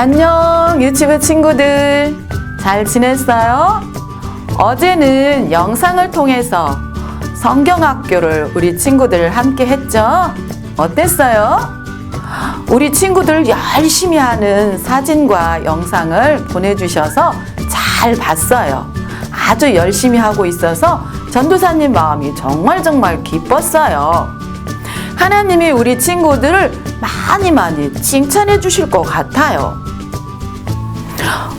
안녕 유치부 친구들 잘 지냈어요? 어제는 영상을 통해서 성경학교를 우리 친구들 함께 했죠? 어땠어요? 우리 친구들 열심히 하는 사진과 영상을 보내주셔서 잘 봤어요. 아주 열심히 하고 있어서 전도사님 마음이 정말 정말 기뻤어요. 하나님이 우리 친구들을 많이 많이 칭찬해 주실 것 같아요.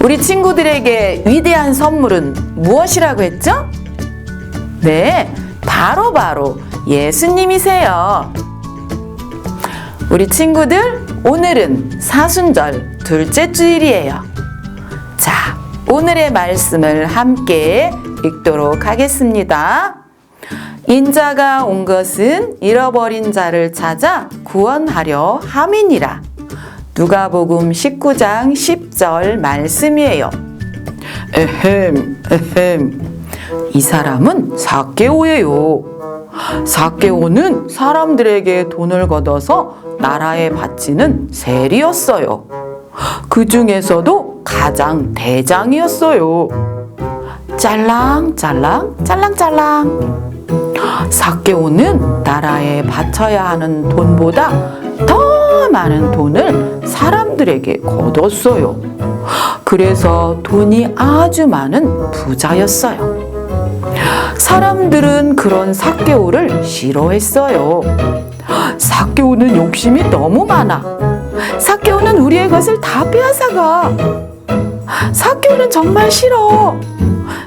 우리 친구들에게 위대한 선물은 무엇이라고 했죠? 네, 바로 바로 예수님이세요. 우리 친구들, 오늘은 사순절 둘째 주일이에요. 자, 오늘의 말씀을 함께 읽도록 하겠습니다. 인자가 온 것은 잃어버린 자를 찾아 구원하려 함이니라. 누가복음 19장 10절 말씀이에요. 에헴, 에헴. 이 사람은 사개오예요. 사개오는 사람들에게 돈을 걷어서 나라에 바치는 세리였어요. 그 중에서도 가장 대장이었어요. 짤랑 짤랑 짤랑 짤랑. 사개오는 나라에 바쳐야 하는 돈보다 더 많은 돈을 사람들에게 거뒀어요. 그래서 돈이 아주 많은 부자였어요. 사람들은 그런 사개오를 싫어했어요. 사개오는 욕심이 너무 많아. 사개오는 우리의 것을 다 빼앗아가. 사개오는 정말 싫어.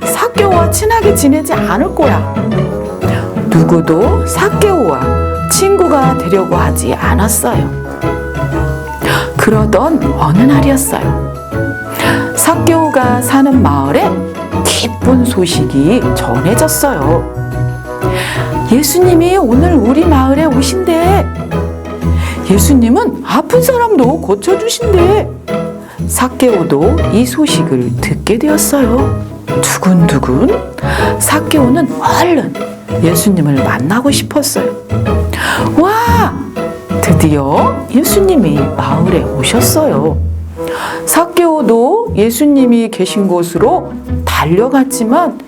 사개오와 친하게 지내지 않을 거야. 누구도 사개오와 친구가 되려고 하지 않았어요. 그러던 어느 날이었어요. 사개오가 사는 마을에 기쁜 소식이 전해졌어요. 예수님이 오늘 우리 마을에 오신대. 예수님은 아픈 사람도 고쳐주신대. 사개오도 이 소식을 듣게 되었어요. 두근두근 사개오는 얼른 예수님을 만나고 싶었어요. 와! 드디어 예수님이 마을에 오셨어요. 사개오도 예수님이 계신 곳으로 달려갔지만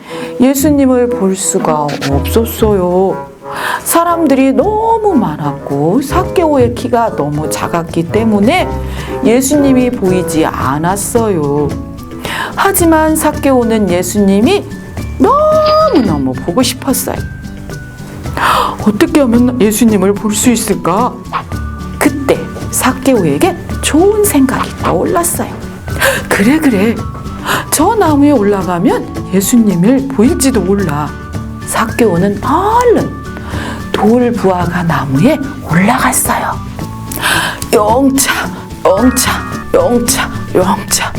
예수님을 볼 수가 없었어요. 사람들이 너무 많았고 사개오의 키가 너무 작았기 때문에 예수님이 보이지 않았어요. 하지만 사개오는 예수님이 너무너무 보고 싶었어요. 어떻게 하면 예수님을 볼 수 있을까? 그때 사개오에게 좋은 생각이 떠올랐어요. 그래 그래. 저 나무에 올라가면 예수님을 보일지도 몰라. 사개오는 얼른 돌 부하가 나무에 올라갔어요. 영차, 영차, 영차, 영차.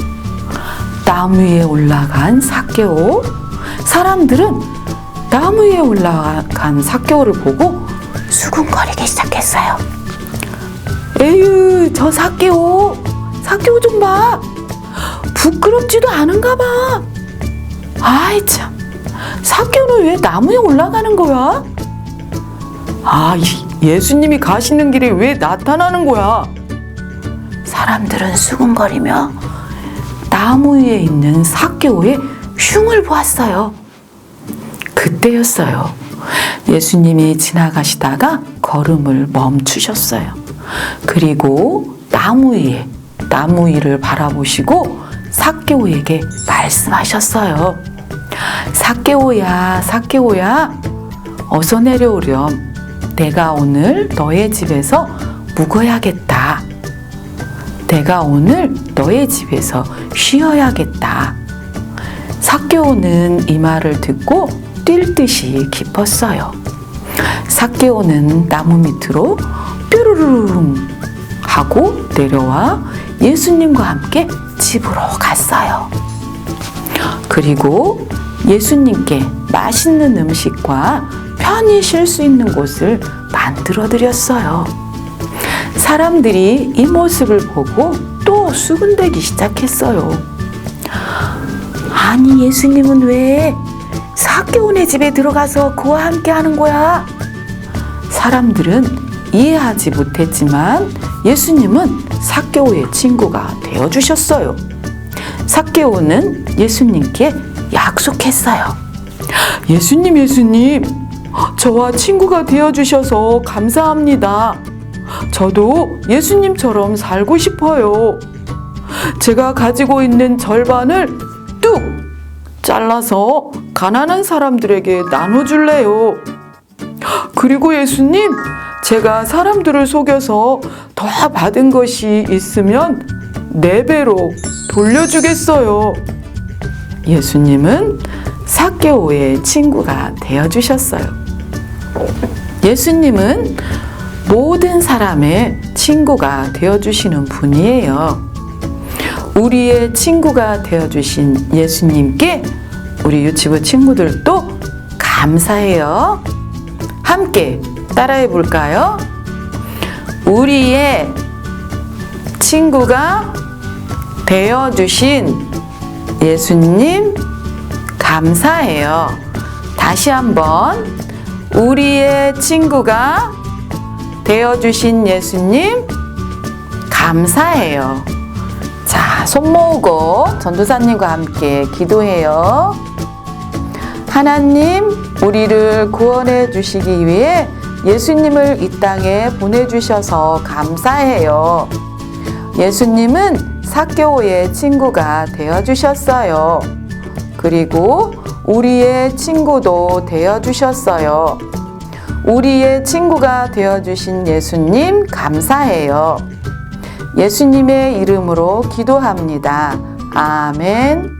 나무 위에 올라간 사개오. 사람들은 나무 위에 올라간 사개오를 보고 수군거리기 시작했어요. 에휴, 저 사개오. 사개오 좀 봐. 부끄럽지도 않은가 봐. 아이 참. 사개오는 왜 나무에 올라가는 거야? 아, 이 예수님이 가시는 길에 왜 나타나는 거야? 사람들은 수군거리며 나무 위에 있는 사개오의 흉을 보았어요. 그때였어요. 예수님이 지나가시다가 걸음을 멈추셨어요. 그리고 나무 위에 나무 위를 바라보시고 사개오에게 말씀하셨어요. 사개오야, 사개오야, 어서 내려오렴. 내가 오늘 너의 집에서 묵어야겠다. 내가 오늘 너의 집에서 쉬어야겠다. 사개오는 이 말을 듣고 뛸 듯이 기뻤어요. 사개오는 나무 밑으로 뾰루루룽 하고 내려와 예수님과 함께 집으로 갔어요. 그리고 예수님께 맛있는 음식과 편히 쉴 수 있는 곳을 만들어 드렸어요. 사람들이 이 모습을 보고 또 수군대기 시작했어요. 아니, 예수님은 왜 사개오네 집에 들어가서 그와 함께 하는 거야? 사람들은 이해하지 못했지만 예수님은 사개오의 친구가 되어 주셨어요. 사개오는 예수님께 약속했어요. 예수님, 예수님, 저와 친구가 되어 주셔서 감사합니다. 저도 예수님처럼 살고 싶어요. 제가 가지고 있는 절반을 뚝 잘라서 가난한 사람들에게 나눠 줄래요. 그리고 예수님, 제가 사람들을 속여서 더 받은 것이 있으면 네 배로 돌려주겠어요. 예수님은 사개오의 친구가 되어 주셨어요. 예수님은 모든 사람의 친구가 되어 주시는 분이에요. 우리의 친구가 되어 주신 예수님께 우리 유치부 친구들도 감사해요. 함께 따라해 볼까요? 우리의 친구가 되어 주신 예수님 감사해요. 다시 한번 우리의 친구가 되어 주신 예수님 감사해요. 자, 손 모으고 전도사님과 함께 기도해요. 하나님, 우리를 구원해 주시기 위해 예수님을 이 땅에 보내주셔서 감사해요. 예수님은 사교의 친구가 되어주셨어요. 그리고 우리의 친구도 되어주셨어요. 우리의 친구가 되어주신 예수님 감사해요. 예수님의 이름으로 기도합니다. 아멘.